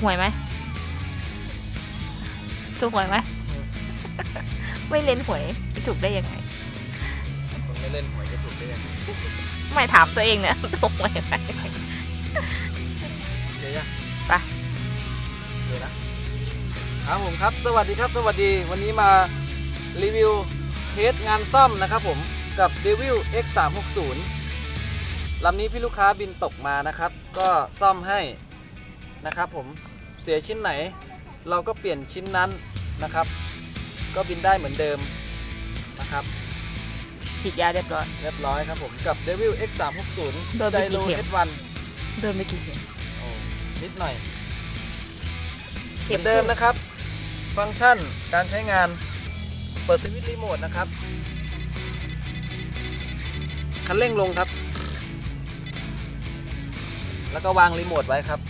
ถูกหวยไหมถูกหวยไหมไม่เล่นหวยจะถูกได้ยังไงคนไม่เล่นหวยจะถูกได้ยังไงไม่ถามตัวเองเนี่ยถูกหวยไหมเจ๊ยะไปเจ๊นะครับผมครับ สวัสดีครับ สวัสดีวันนี้มารีวิวเทสงานซ่อมนะครับผมกับ Devil X 3 6 0ลำนี้พี่ลูกค้าบินตกมานะครับ ก็ซ่อมให้นะครับผมเสียชิ้นไหน เราก็เปลี่ยนชิ้นนั้นนะครับ ก็บินได้เหมือนเดิมนะครับฉีดยาเรียบร้อย เรียบร้อยครับผมกับ Devil X 3 6 โดน0 ไปใจกี่โลเข็ม S1 โดนไปกี่เข็มโอ้นิดหน่อยเข็มเหมือนเดิมนะครับ ฟังก์ชันการใช้งาน เปิดสวิตช์รีโมทนะครับ คันเร่งลงครับ แล้วก็วางรีโมทไว้ครับ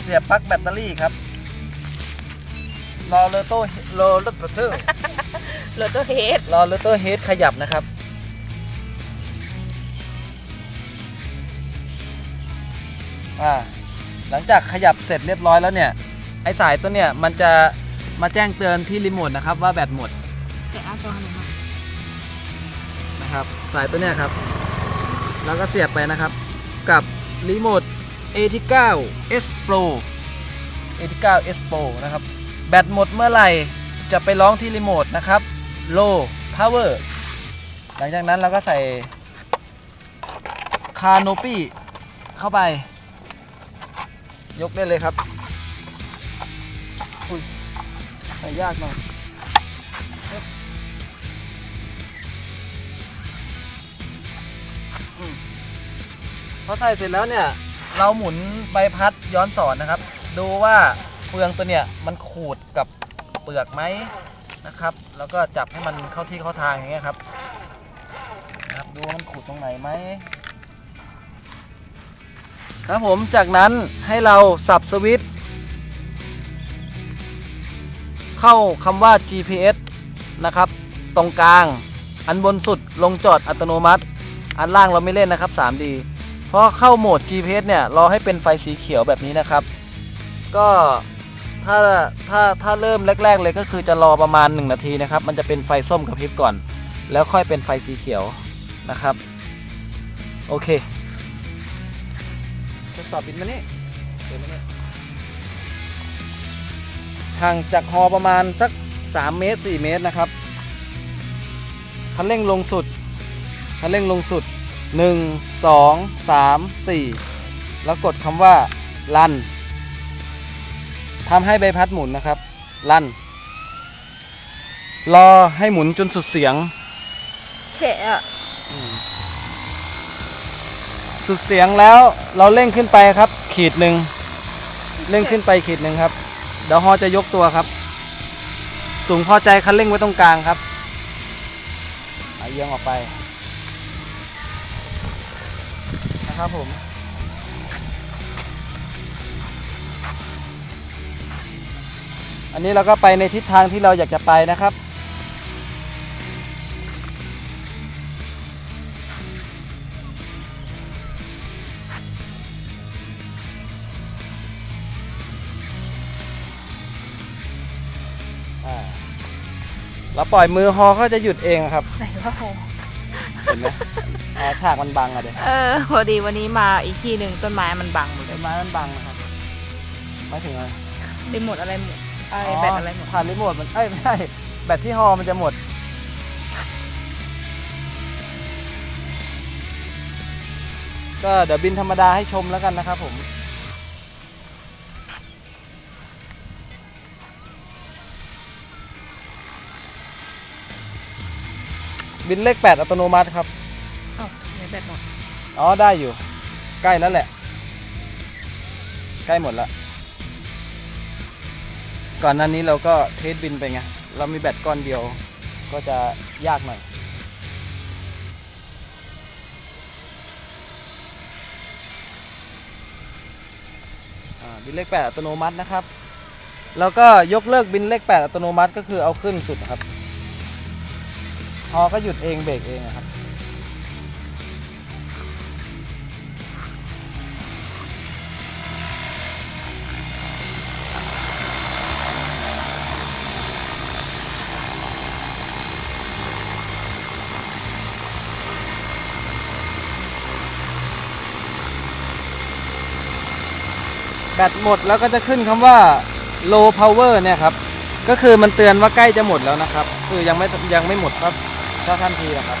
เสียบปลั๊กแบตเตอรี่ครับรอเลโต้รอเลโต้โรโตเฮดรอเลโต้เฮดขยับนะครับ อ่า หลังจากขยับเสร็จเรียบร้อยแล้วเนี่ย ไอสายตัวเนี่ยมันจะมาแจ้งเตือนที่รีโมทนะครับว่าแบตหมดแต่อาจารย์หนูมานะครับ สายตัวเนี้ยครับ แล้วก็เสียบไปนะครับ กับรีโมท A9 S Pro A9 S Pro นะครับ แบตหมดเมื่อไหร่ จะไปร้องที่รีโมทนะครับ Low Power หลังจากนั้นเราก็ใส่คาโนปี้เข้าไป ยกได้เลยครับ อุ้ยใส่ยากหน่อยพอใส่เสร็จแล้วเนี่ย เราหมุนใบพัดย้อนสอนนะครับ ดูว่าเฟืองตัวเนี่ยมันขูดกับเปลือกไหมนะครับ แล้วก็จับให้มันเข้าที่เข้าทางอย่างเงี้ยครับนะครับ ดูว่ามันขูดตรงไหนไหมครับผมจากนั้นให้เราสับสวิตช์เข้าคำว่า GPS นะครับ ตรงกลาง อันบนสุดลงจอดอัตโนมัติ อันล่างเราไม่เล่นนะครับ 3D พราะเข้าโหมด GPS เนี่ยรอให้เป็นไฟสีเขียวแบบนี้นะครับ ก็ถ้าถ้าถ้าเริ่มแรก ๆ เลยก็คือจะรอประมาณ 1 นาทีนะครับ มันจะเป็นไฟส้มกับพริบก่อน แล้วค่อยเป็นไฟสีเขียวนะครับ โอเคทดสอบบินมานี่เดินมานี่ห่างจากฮอประมาณสัก 3 เมตร 4 เมตรนะครับคันเร่งลงสุดคันเร่งลงสุด 1 2 3 4 แล้วกดคำว่าลันทำให้ใบพัดหมุนนะครับ ลันรอให้หมุนจนสุดเสียงเฉะอะสุดเสียงแล้วเราเร่งขึ้นไปครับ ขีดหนึ่งเร่งขึ้นไปขีดหนึ่งครับ เดี๋ยวฮอจะยกตัวครับ สูงพอใจคันเร่งไว้ตรงกลางครับเอาเอียงออกไป นะครับผม อันนี้เราก็ไปในทิศทางที่เราอยากจะไปนะครับอ่าเราปล่อยมือฮอเขาจะหยุดเองครับไหนว่าโห เห็นไหมอ่าฉากมันบังอะเดี๋ยวเออพอดีวันนี้มาอีกที่หนึ่งต้นไม้มันบังหมดเลต้ยนไม้มันบังนะครับไม่ถึงอะไรรีโมทอะไรหมดอะไรแบตอะไรหมดผ่านรีโมทมันเอ้ยไม่ใช่แบตที่ฮอมันจะหมดก็เดี๋ยวบินธรรมดาให้ชมแล้วกันนะครับผม บินเลขแปดอัตโนมัติครับ อ้าวไหนแบตหมดอ๋อ ได้อยู่ ใกล้แล้วแหละ ใกล้หมดแล้วก่อนหน้านี้เราก็เทสบินไปไง เรามีแบตก้อนเดียว ก็จะยากหน่อย อ่า บินเลขแปดอัตโนมัตินะครับ แล้วก็ยกเลิกบินเลขแปดอัตโนมัติก็คือเอาขึ้นสุดครับ ฮอก็หยุดเองเบรกเองครับ แบตหมดแล้วก็จะขึ้นคำว่า low power เนี่ยครับ ก็คือมันเตือนว่าใกล้จะหมดแล้วนะครับ คือยังไม่ยังไม่หมดครับ ถ้าทันทีนะครับ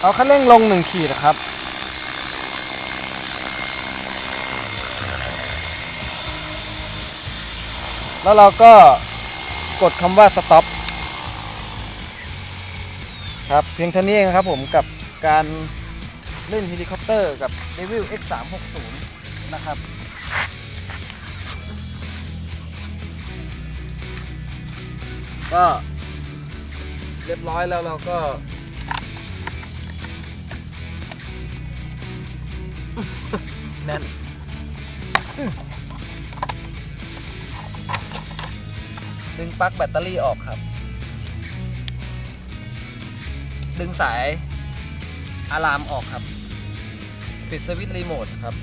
เอาคันเร่งลงหนึ่งขีดนะครับแล้วเราก็กดคำว่า stop ครับเพียงเท่านี้เองครับผมกับการเล่นเฮลิคอปเตอร์กับ Devil X 3 6 0 นะครับก็เรียบร้อยแล้วเราก็แน่นดึงปลั๊กแบตเตอรี่ออกครับ ดึงสายอะลามออกครับ ปิดสวิตช์รีโมทครับ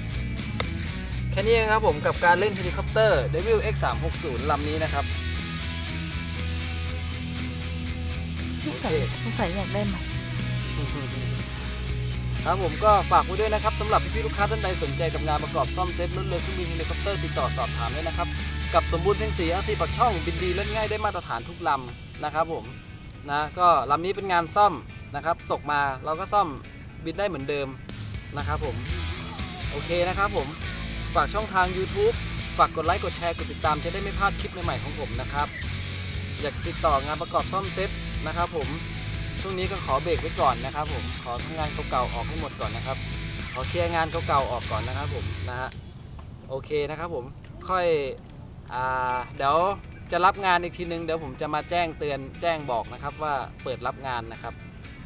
แค่นี้เองครับผมกับการเล่นเฮลิคอปเตอร์ Devil X 3 6 0 ลำนี้นะครับสงสัยสงสัยอยากได้ไหมครับผมก็ฝากไว้ด้วยนะครับสำหรับพี่ๆลูกค้าท่านใดสนใจกับงานประกอบซ่อมเซ็ตรถเรือเครื่องบินเฮลิคอปเตอร์ติดต่อสอบถามได้นะครับ กับสมบูรณ์เพียงสีอาซีปักช่องบินดีเล่นง่ายได้มาตรฐานทุกลำนะครับผมนะก็ลำนี้เป็นงานซ่อม นะครับ ตกมาเราก็ซ่อมบินได้เหมือนเดิมนะครับผม โอเคนะครับผม ฝากช่องทาง YouTube ฝากกดไลค์กดแชร์กดติดตามจะได้ไม่พลาดคลิปใหม่ๆของผมนะครับ อยากติดต่องานประกอบซ่อมเซ็ตนะครับ ผมช่วงนี้ก็ขอเบรกไว้ก่อนนะครับ ผมขอทำงานเก่าๆออกให้หมดก่อนนะครับ ขอเคลียร์งานเก่าๆออกก่อนนะครับ ผมนะฮะโอเคนะครับผมค่อยอ่าเดี๋ยวจะรับงานอีกทีนึงเดี๋ยวผมจะมาแจ้งเตือนแจ้งบอกนะครับว่าเปิดรับงานนะครับ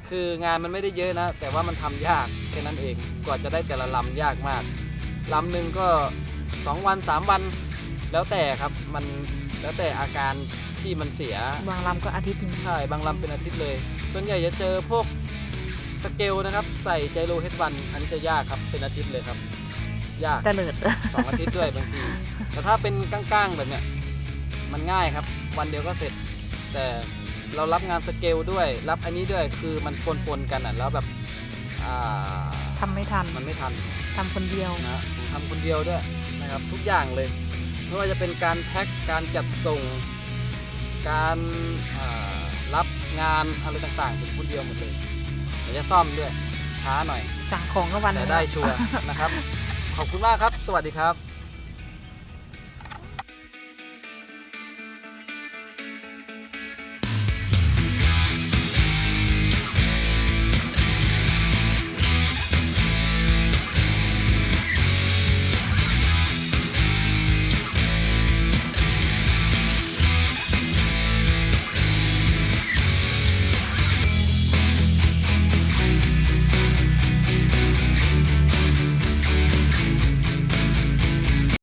คืองานมันไม่ได้เยอะนะ แต่ว่ามันทำยากแค่นั้นเองกว่าจะได้แต่ละลำยากมากลำหนึ่งก็ 2 วัน 3 วัน แล้วแต่ครับมันแล้วแต่อาการที่มันเสียบางลำก็อาทิตย์หนึงใช่บางลำเป็นอาทิตย์เลย ส่วนใหญ่จะเจอพวกสเกลนะครับ ใส่ไจโรเฮดวันอันนี้จะยากครับเป็นอาทิตย์เลยครับ ยากตะเลิดสองอาทิตย์ด้วยบางทีแต่ถ้าเป็นก้างๆแบบเนี้ยมันง่ายครับ วันเดียวก็เสร็จแต่ เรารับงานสเกลด้วย รับอันนี้ด้วยคือมันปนๆกันอะแล้วแบบอ่าทำไม่ทันมันไม่ทัน ทำคนเดียว นะผมทำคนเดียวด้วยนะครับทุกอย่างเลยไม่ว่าจะเป็นการแพ็คการจัดส่ง การอ่ารับงานอะไรต่างๆผมคนเดียวหมดเลยเดี๋ยวจะซ่อมด้วยช้าหน่อย สั่งของก็วันหแต่นึงได้ชัวร์นะครับ ขอบคุณมากครับ สวัสดีครับ